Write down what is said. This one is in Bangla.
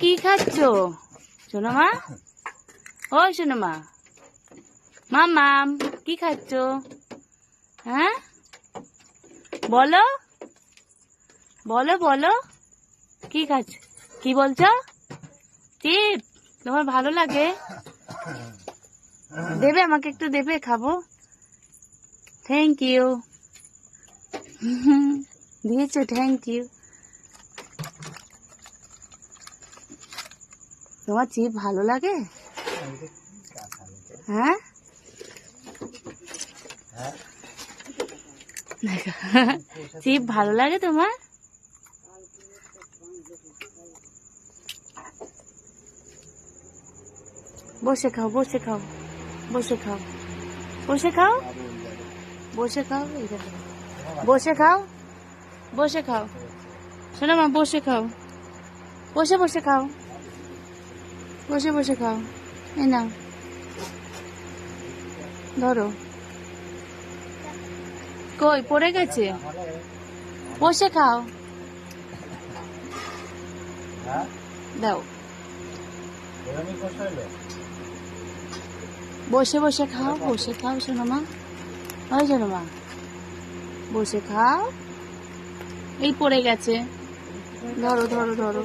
কি খাচ্ছ? শোনো মা ওই শোনো মা মামাম, কি খাচ্ছ? হ্যাঁ? বলো। বলো বলো। কি খাচ্ছ? কি বলছো? চিপ তোমার ভালো লাগে? দেবে, আমাকে একটু দেবে, খাব। থ্যাংক ইউ দিয়েছ থ্যাংক ইউ তোমার চিপ ভালো লাগে? হ্যাঁ? চিপ ভালো লাগে তোমার? বসে খাও বসে খাও বসে খাও। বসে খাও? বসে খাও? বসে খাও? বসে খাও। শোনো মা, বসে খাও। বসে বসে খাও। বসে বসে খাও। এই নাও। ধরো। কই পড়ে গেছে? বসে খাও। দাও। বসে বসে খাও বসে খাও শোনো মা। ওই শোনো মা। বসে খাও। এই পড়ে গেছে। ধরো ধরো ধরো।